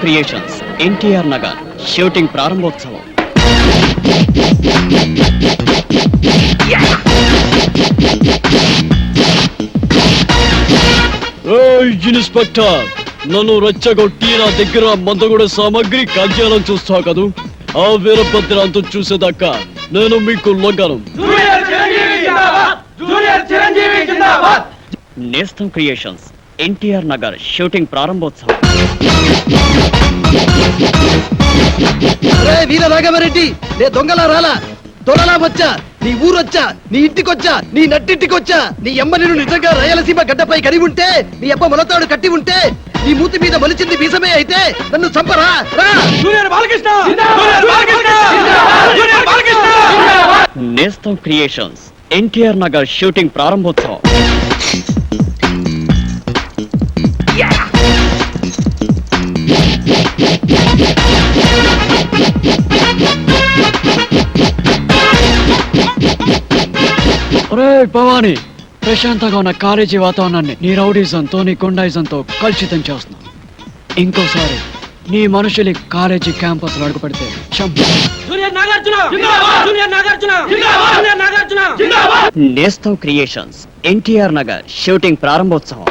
Creations. NTR Nagar. Shooting ప్రారంభోత్సవం. Inspector నన్ను రెచ్చగొట్టి నా దగ్గర మందగూడ సామాగ్రి కాల్చేయాలని చూస్తా కదూ? ఆ వీరభద్రాంతం చూసేదాకా నేను మీకు లొంగను. నేస్తం క్రియేషన్స్. ఎన్టీఆర్ నగర్. షూటింగ్ ప్రారంభోత్సవం. వీర రాఘవరెడ్డి నే దొంగలా రాలా? దొరలా వచ్చా నీ ఊరొచ్చా? నీ ఇంటికొచ్చా? నీ నట్టింటికొచ్చా? నీ అమ్మ నేను నిజంగా రాయలసీమ గడ్డపై కడి ఉంటే నీ అబ్బ మొలతాడు కట్టి ఉంటే నీ మూతి మీద మొలిచింది బీసమే అయితే నన్ను చంపరా? నేస్తం క్రియేషన్స్. ఎన్టీఆర్ నగర్ షూటింగ్ ప్రారంభోత్సవం. భవాని! ప్రశాంతంగా ఉన్న కాలేజీ వాతావరణాన్ని నీ రౌడీజంతో నీ గుండాయిజంతో కలుషితం చేస్తున్నావు ఇంకోసారి నీ మనుషులు కాలేజీ క్యాంపస్ అడుగు పెడితే చంపు నేస్తం క్రియేషన్స్ ఎన్టీఆర్ నగర్ షూటింగ్ ప్రారంభోత్సవం.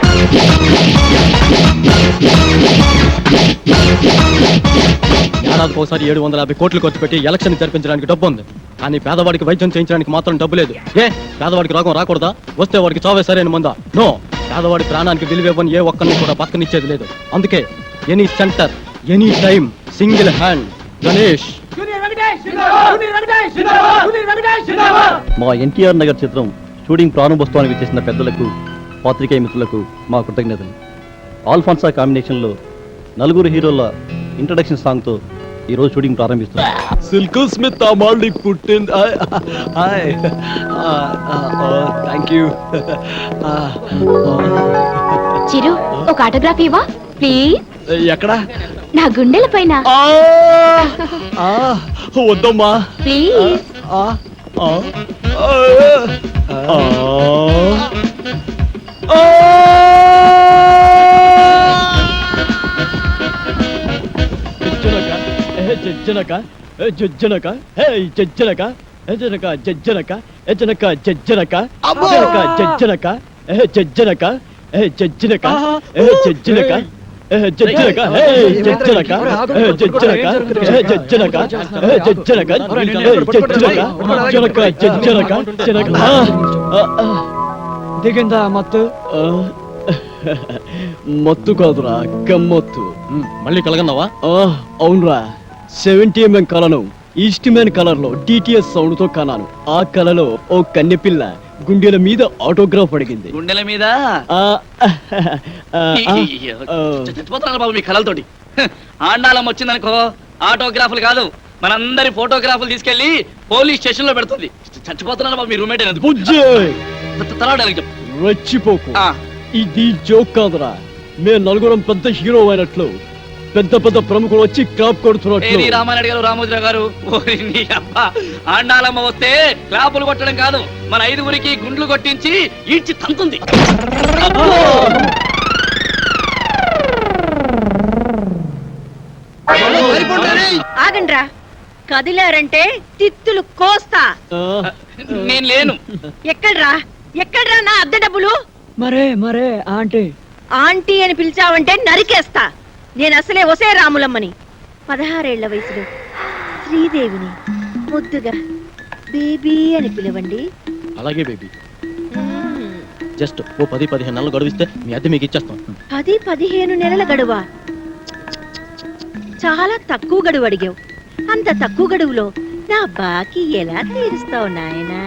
ఏడాదికి ఒకసారి ఏడు వందల యాభై కోట్లు ఖర్చు పెట్టి ఎలక్షన్ జరిపించడానికి డబ్బు ఉంది. కానీ పేదవాడికి వైద్యం చేయించడానికి మాత్రం డబ్బు లేదు. ఏ పేదవాడికి రోగం రాకూడదా? వస్తే వాడికి చావే సరైన మందా? నో. పేదవాడి ప్రాణానికి విలువివ్వని ఏ ఒక్కరిని కూడా పక్కనిచ్చేది లేదు. అందుకే any centre any time single hand Ganesh. మా ఎన్టీఆర్ నగర్ చిత్రం షూటింగ్ ప్రారంభోత్సవానికి చేసిన పెద్దలకు పాత్రికేయ మిత్రులకు మా కృతజ్ఞతలు. ఆల్ఫాన్సా కాంబినేషన్లో నలుగురు హీరోల ఇంట్రడక్షన్ సాంగ్తో ఈరోజు షూటింగ్ ప్రారంభిస్తున్నాం. సిల్క్ స్మిత్ అమాల్డి పుట్టింది. థ్యాంక్ యూ చిరు ఒక ఆటోగ్రాఫ్ ఇవ్వా. ప్లీజ్ ఎక్కడ? నా గుండెల పైన. ఆ, ఆ, వద్దమ్మా. ప్లీజ్ ఆ, జజ్జనక జజ్జనక హే జజ్జనక ఎజనక జజ్జనక ఎజనక జజ్జనక జనక జజ్జనక ఏ జనక జనక మత్తు మత్తు కాదురా కమ్మొత్తు మళ్ళీ కలగన్నావా అవునరా సెవెంటీ ఎంఎం కళను ఈస్ట్ మ్యాన్ కలర్లో డిటిఎస్ సౌండ్తో కనాను ఆ కళలో ఓ కన్నెపిల్ల గుండెల మీద ఆటోగ్రాఫ్ అడిగింది. గుండెల మీద? ఆ, బాబు మీ కళలతోటి? హ, ఆండాలం వచ్చిందనుకో ఆటోగ్రాఫ్లు కాదు. మనందరి ఫోటోగ్రాఫ్లు తీసుకెళ్ళి పోలీస్ స్టేషన్లో పెడుతుంది. చ- చచ్చిపోతున్నారు బాబు మీ రూమ్మేట్ అయినందుకు బుజ్జి! త- త- తర్వాత dialogue చెప్పు. రెచ్చిపోకు. ఆ, ఇది జోక్ కాదురా. మేము నలుగురం పెద్ద హీరో అయినట్లు పెద్ద పెద్ద ప్రముఖులు వచ్చి క్లాప్ కొడుతున్నట్లు. ఏది రామానాయుడు గారు రామోజీరావు గారు? ఓరి నీ అబ్బా ఆండాలమ్మ వస్తే క్లాపులు కొట్టడం కాదు మన ఐదుగురికి గుండ్లు కొట్టించి ఈడ్చి తంతుంది. ఆగండ్రా. కదిలారంటే తిత్తులు కోస్తా. నేను లేను. ఎక్కడ్రా? ఎక్కడ్రా నా అద్దె డబ్బులు? మరే మరే ఆంటీ. ఆంటీ అని పిలిచావంటే నరికేస్తా. నేను అసలే ఒసే రాములమ్మని. పదహారేళ్ళ వయసులో శ్రీదేవిని ముద్దుగా బేబీ అని పిలవండి. అలాగే బేబీ. జస్ట్ ఓ పది పదిహేను నెలలు గడువిస్తే మీ అద్దె మీకు ఇచ్చేస్తాం. పది పదిహేను నెలల గడువా. చాలా తక్కువ గడువు అడిగావు. అంత తక్కువ గడువులో నా బాకీ ఎలా తీరుస్తావు నాయనా?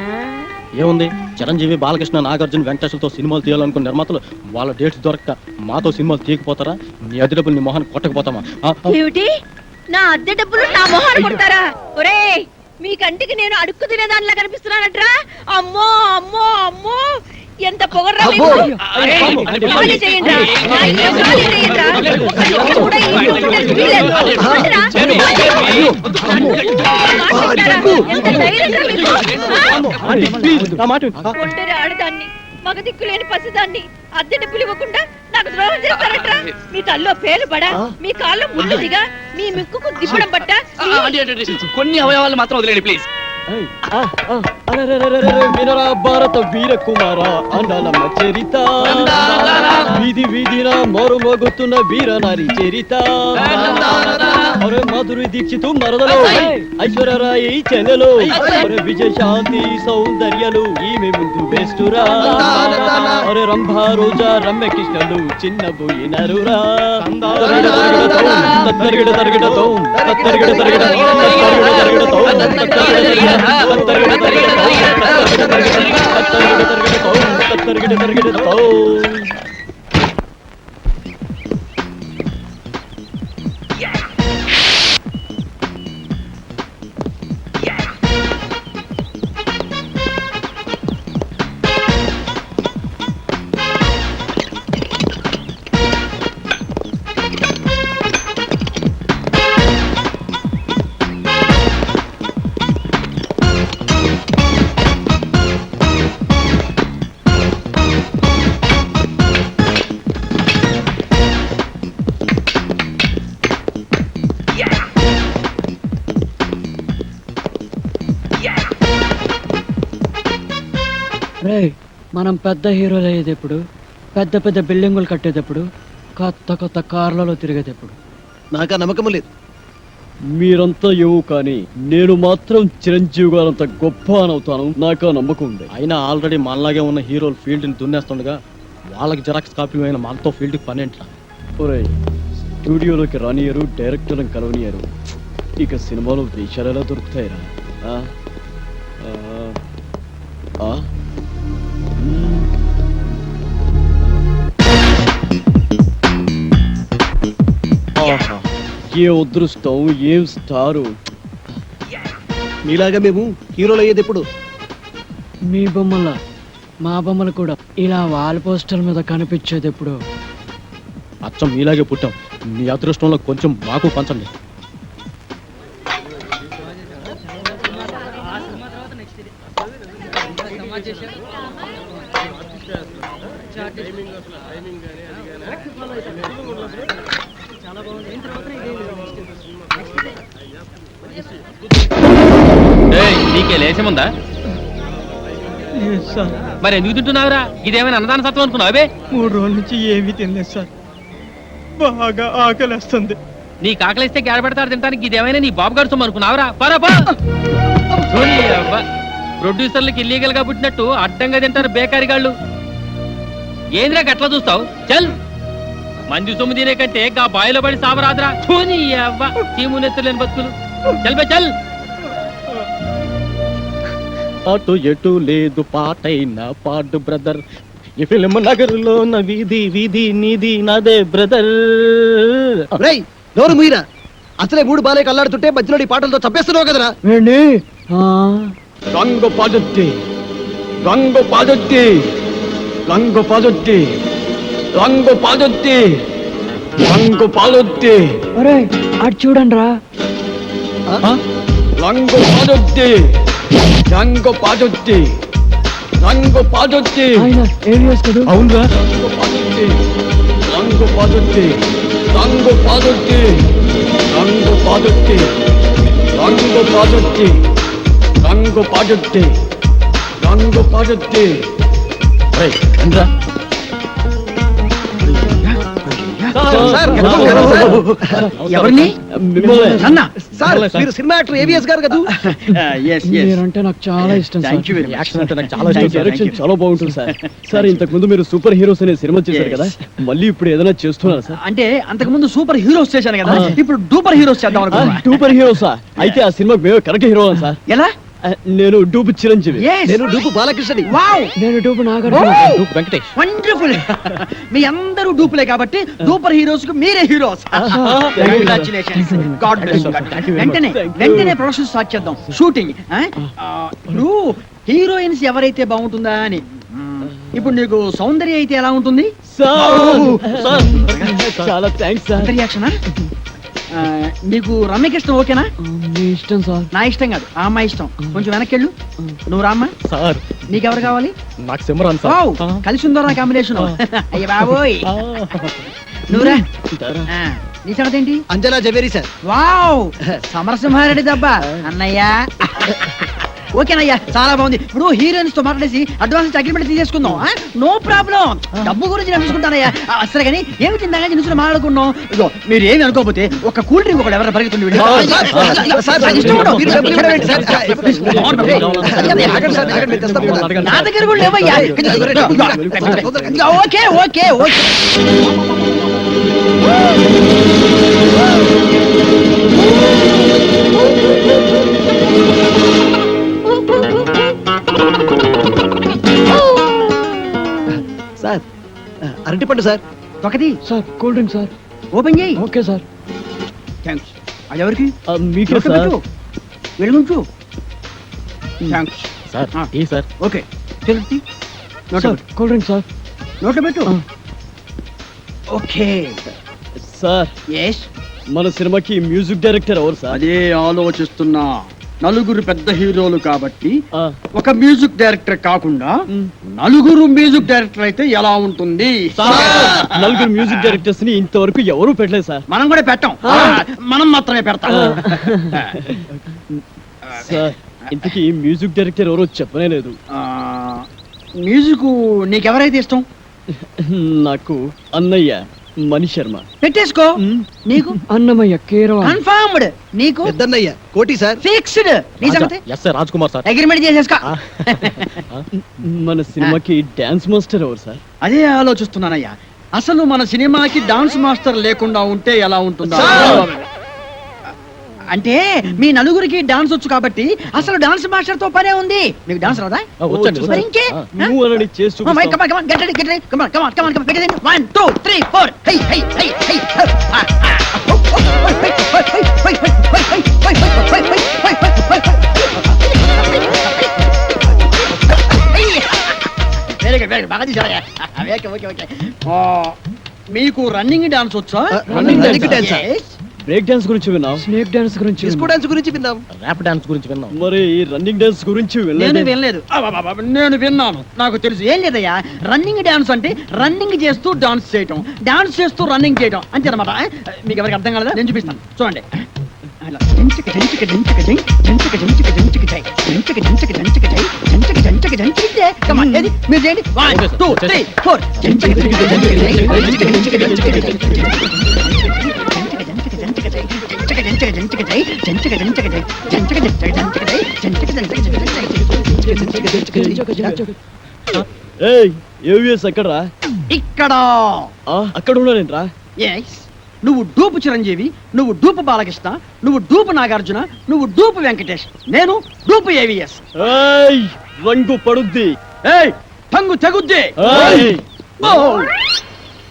ఏముంది? చిరంజీవి బాలకృష్ణ నాగార్జున వెంకటేశ్వరతో సినిమాలు తీయాలనుకున్న నిర్మాతలు వాళ్ళ డేట్స్ దొరక్క మాతో సినిమాలు తీయకపోతారా? నీ అద్దె డబ్బులు నీ మొహాన్ని కొట్టకపోతామా? ఏమిటి? నా అద్దె డబ్బులు నా మొహాన కొడతారా? ఒరే మీ కంటికి నేను అడుక్కు తినేదానిలా కనిపిస్తున్నానట్రా? అమ్మో అమ్మో అమ్మో! ఎంత పొగర్రా మీకు ఖాళీ చేయండిరా. నా ఇల్లు ఖాళీ చేయండిరా. ఒక్క నిమిషం కూడా ఈ ఇంట్లో ఉండడానికి వీల్లేదు. చూడండిరా. మాట్లాడతారా? ఎంత ధైర్యంరా మీకు? ఆ? ఆంటీ, ప్లీజ్, నా మాట విను. ఆ, ఒంటరి ఆడదాన్ని మగ దిక్కు లేని పసిదాన్ని అద్దె డబ్బులు ఇవ్వకుండా నాకు ద్రోహం చేస్తారట మీ తల్లో పేలు బడా మీ కాళ్ళు ముందుదిగా మీ ముక్కుకు దిప్పడం ఆంటీ, కొన్ని అవయవాలు మాత్రం వదిలేండి ప్లీజ్ వినరా భారత వీర కుమార అండాలమ్మ చరిత వీధి వీధిన మోరు మోగుతున్న వీర నారి చరిత అరే మాధురి దీక్షితు మరదలు ఐశ్వర్యరాయి చెల్లెలు అరే విజయశాంతి సౌందర్యలు ఈమె ముందు వేస్తురా అరే రంభా రోజా రమ్య కృష్ణలు చిన్న పోయినరురా తత్తరిగిడ తరిగిడ తత్తరిగిడ తత్తరిగిడ తరిగిడతో రే మనం పెద్ద హీరోలు అయ్యేటప్పుడు పెద్ద పెద్ద బిల్డింగులు కట్టేటప్పుడు కొత్త కొత్త కార్లలో తిరిగేటప్పుడు నాకు ఆ నమ్మకం లేదు మీరంతా ఏవో కానీ నేను మాత్రం చిరంజీవి గారంత గొప్ప అనవుతాను నాకు ఆ నమ్మకం ఉంది అయినా ఆల్రెడీ మనలాగే ఉన్న హీరోలు ఫీల్డ్ని దున్నేస్తుండగా వాళ్ళకి జెరాక్స్ కాపీ అయిన మనతో ఫీల్డ్కి పని ఏంట్రా ఒరేయ్ స్టూడియోలోకి రానియరు డైరెక్టర్ని కలవనియరు ఇక సినిమాలో వేషాలు ఎలా దొరుకుతాయిరా ఆ? ఆ? ఆ? ఏ అదృష్టం ఏం స్టారు? మీలాగా మేము హీరోలు అయ్యేది ఎప్పుడు మీ బొమ్మల మా బొమ్మలు కూడా. ఇలా వాల్ పోస్టర్ మీద కనిపించేది ఎప్పుడు అచ్చం మీలాగే పుట్టాం. మీ అదృష్టంలో కొంచెం మాకు పంచండి. నీకే లేచముందా మరి ఎందుకు తింటున్నావురా? ఇదేమైనా అన్నదాన సత్వం అనుకున్నావే మూడు రోజుల నుంచి ఏమీ తినలేదు సార్. బాగా ఆకలిస్తుంది. నీ కాకలిస్తే గేడ పెడతారు తింటానికి ఇదేమైనా నీ బాబు గారు సొమ్ము అనుకున్నావురా? పరపా ప్రొడ్యూసర్లకు ఇల్లీగల్గా పుట్టినట్టు అడ్డంగా తింటారు బేకారి గాళ్ళు ఏంద్రా గట్లా చూస్తావు? చల్. మంది సొమ్ము తినే కంటే గా బాయిలో పడి సావరాదురా. చూని అవ్వ చీము నెత్తలేని బతుకులు. చల్ బే చల్. అటు ఎటు లేదు పాటైన పాడు బ్రదర్. ఈ ఫిలిం నగరులో ఉన్న వీధి వీధి నీది నాదే బ్రదర్. రేయ్ నోరు మీరా అసలే మూడు బాలే కల్లాడుతుంటే మధ్యలో ఈ పాటలతో చంపేస్తున్నావు కదరా. ఆ, రంగు పాదొత్తి రంగు పాదొత్తి రంగు పాదొత్తి రంగు పాదొత్తి రంగు పాదొత్తి. ఒరేయ్ అటు చూడండి రా రంగు పాదొత్తి రంగు పాదొత్తి రంగు పాదొత్తి. ఆయన ఏం చేస్తాడు? అవునరా. రంగు పాదొత్తి రంగు పాదొత్తి రంగు పాదొత్తి రంగు పాదొత్తి రంగు పాదొత్తి రంగు పాదొత్తి రంగు పాదొత్తి. రండ్రా. ఎవరిని? మిమ్మల్ని అన్న సార్ మీరు సినిమా యాక్టర్ ఏవిఎస్ గారు కదా? మీరంటే నాకు చాలా ఇష్టం సార్. యాక్షన్ అంటే నాకు చాలా ఇష్టం. డైరెక్షన్ చాలా బాగుంటుంది సార్. సార్ ఇంతకు ముందు మీరు సూపర్ హీరోస్ అనే సినిమా చేశారు కదా? మళ్ళీ ఇప్పుడు ఏదైనా చేస్తున్నారా సార్? అంటే అంతకు ముందు సూపర్ హీరోస్ చేశాను కదా. ఇప్పుడు డూపర్ హీరోస్ చేద్దాం సూపర్ హీరోసా అయితే ఆ సినిమాకి మేము కరెక్ట్ హీరో సార్. ఎలా? నేను డూబు చిరంజీవి. నేను డూపు బాలకృష్ణని. వావ్ నేను dupe Nagarjuna. Dupe Venkatesh. Wonderful మీ అందరూ డూపులే కాబట్టి డూపర్ హీరోస్. కు మీరే హీరోస్ కంగ్రాచులేషన్స్ గాడ్ బ్లెస్ వెంటనే వెంటనే ప్రొడక్షన్ స్టార్ట్ చేద్దాం. షూటింగ్ ఇప్పుడు హీరోయిన్స్ ఎవరైతే బాగుంటుందా అని. ఇప్పుడు నీకు సౌందర్య అయితే ఎలా ఉంటుంది? సార్ చాలా థ్యాంక్స్ సార్ రియాక్షన్ నీకు రమ్యకృష్ణ ఓకేనా? మీ ఇష్టం సార్. నా ఇష్టం కాదు ఆ అమ్మాయి ఇష్టం. కొంచెం వెనక్కి వెళ్ళు నువ్వు రామ్మా. సార్. నీకెవరు కావాలి? నాకు సిమరాన్ సార్. కలిసి ఉందో నా కాంబినేషన్. అయ్య బాబోయ్. నువ్వురా ఆ, నీ సంగతి ఏంటి? అంజనా జవేరి సార్. వావ్ సమరసింహారెడ్డి దెబ్బ. అన్నయ్య. ఓకేనయ్యా చాలా బాగుంది ఇప్పుడు హీరోయిన్స్తో మాట్లాడేసి అడ్వాన్స్ అగ్రిమెంట్ తీసేసుకుందాం నో ప్రాబ్లం డబ్బు గురించి నేను చూసుకుంటానయ్యా సరే కానీ ఏమి తిందాగా నుంచి మాట్లాడుకున్నాం ఇగో మీరు ఏమి అనుకోకపోతే ఒక కూల్ డ్రింక్ ఒకటి ఎవరైనా పరిగెత్తుంది. నా దగ్గర కూడా లేవయ్యా ఓకే ఓకే అరటిపండు సార్. ఒకటి sir cool drink sir. Open చేయి. Okay sir. థ్యాంక్స్ అది ఎవరికి? మీకే sir. వెలుగుంచు thanks sir. Tea sir. Okay. నోట్లో సార్ కూల్ డ్రింక్ సార్. నోట్లో పెట్టు. ఓకే. సార్. ఎస్ మన సినిమాకి మ్యూజిక్ డైరెక్టర్ ఎవరు సార్? అదే ఆలోచిస్తున్నా. నలుగురు పెద్ద హీరోలు కాబట్టి ఒక మ్యూజిక్ డైరెక్టర్ కాకుండా నలుగురు మ్యూజిక్ డైరెక్టర్ అయితే ఎలా ఉంటుంది? నలుగురు మ్యూజిక్ డైరెక్టర్స్ని ఇంతవరకు ఎవరు పెట్టలేదు సార్. మనం కూడా పెట్టాం. మనం మాత్రమే పెడతాం. సార్ ఇంతకీ మ్యూజిక్ డైరెక్టర్ ఎవరో చెప్పనే లేదు. ఆ, మ్యూజిక్ నీకెవరైతే ఇష్టం? నాకు అన్నయ్య. మణి శర్మ. పెట్టేసుకో. నీకు? అన్నమయ్య కేరవ కన్ఫర్మ్డ్ నీకు? పెద్దన్నయ్య కోటి సార్. ఫిక్స్డ్ నీ సంగతి? Yes sir Raj Kumar sir. Agreement చేసేసుకో. మన సినిమాకి డాన్స్ మాస్టర్ ఎవరు సార్? అదే ఆలోచిస్తున్నానయ్యా. అసలు మన సినిమాకి డాన్స్ మాస్టర్ లేకుండా ఉంటే ఎలా ఉంటుందా అంటే మీ నలుగురికి డాన్స్ వచ్చు కాబట్టి అసలు డాన్స్ మాస్టర్తో పనే ఉంది. మీకు డాన్స్ రాదా? మీకు రన్నింగ్ డాన్స్ వచ్చా? రన్నింగ్ డాన్స్ బ్రేక్ డాన్స్ గురించి విన్నాం. స్నేక్ డాన్స్ గురించి డిస్కో విన్నాం. డాన్స్ గురించి విందాం ర్యాప్ డాన్స్ గురించి విన్నాం. మరి రన్నింగ్ డాన్స్ గురించి నేను వినలేదే? వినలేదు అబ్బబ్బబ్బ, నేను విన్నాను. నాకు తెలుసు. ఏం లేదయ్యా? రన్నింగ్ డాన్స్ అంటే రన్నింగ్ చేస్తూ డాన్స్ చేయటం. డాన్స్ చేస్తూ రన్నింగ్ చేయటం. అంతే అనమాట మీకు ఎవరికి అర్థం కాలేదా? నేను చూపిస్తాను. చూడండి. అలా. జంచిక జంచిక జంచిక జం, జంచిక జంచిక జంచిక జై, జంచిక జంచిక జంచిక జై, జంచిక జంచిక జంచిక జై. Come on, ఏది? మీరు చేయండి. One Okay, sir. Two Okay, three sir. Four జంచిక జంచిక జంచిక జై, జంచిక జంచిక జంచిక జై, జంచిక జంచిక జంచిక జంచిక జంచిక జంచిక జై, జంచిక జంచిక జై, జంచిక జంచిక జంచిక జై, జంచిక జంచిక జంచిక జై. ఏయ్ ఏవిఎస్ ఎక్కడరా ఇక్కడ అక్కడ ఉన్నానేంట్రా ఎస్ నువ్వు డూపు చిరంజీవి నువ్వు డూపు బాలకృష్ణ నువ్వు డూపు నాగార్జున నువ్వు డూపు వెంకటేష్ నేను డూపు ఏవిఎస్ ఏయ్ రంగు పడుద్ది ఏయ్ టంగు తెగుద్ది